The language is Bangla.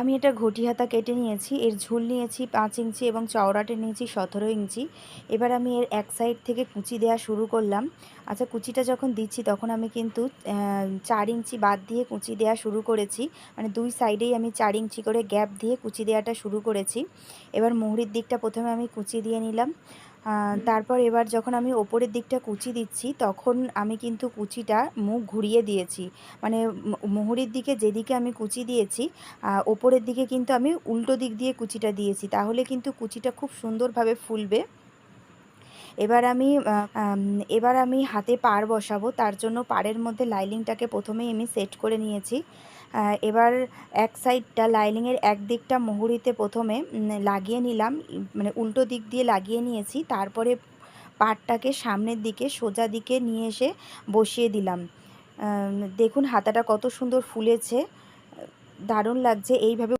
আমি এটা ঘটি হাতা কেটে নিয়েছি, এর ঝুল নিয়েছি, পাঁচ ইঞ্চি এবং চওড়াটে নিয়েছি সতেরো ইঞ্চি। এবার আমি এর এক সাইড থেকে কুচি দেওয়া শুরু করলাম। আচ্ছা কুচিটা যখন দিচ্ছি তখন আমি কিন্তু চার ইঞ্চি বাদ দিয়ে কুচি দেওয়া শুরু করেছি। মানে দুই সাইডেই আমি চার ইঞ্চি করে গ্যাপ দিয়ে কুচি দেওয়াটা শুরু করেছি। এবার মুহুরির দিকটা প্রথমে আমি কুচি দিয়ে নিলাম। তারপর এবার যখন আমি ওপরের দিকটা কুচি দিচ্ছি, তখন আমি কিন্তু কুচিটা মুখ ঘুরিয়ে দিয়েছি। মানে মুহুরির দিকে যেদিকে আমি কুচি দিয়েছি ওপরের দিকে কিন্তু আমি উল্টো দিক দিয়ে কুচিটা দিয়েছি। তাহলে কিন্তু কুচিটা খুব সুন্দরভাবে ফুলবে। এবার আমি এবার আমি হাতে পার বসাবো। তার জন্য পাড়ের মধ্যে লাইলিংটাকে প্রথমেই আমি সেট করে নিয়েছি। এবার এক সাইডটা লাইনিংয়ের এক দিকটা মুহুরিতে প্রথমে লাগিয়ে নিলাম মানে উল্টো দিক দিয়ে লাগিয়ে নিয়েছি, তারপরে পাটটাকে সামনের দিকে, সোজা দিকে নিয়ে এসে বসিয়ে দিলাম। দেখুন হাতাটা কত সুন্দর ফুলেছে, দারুণ লাগছে, এইভাবে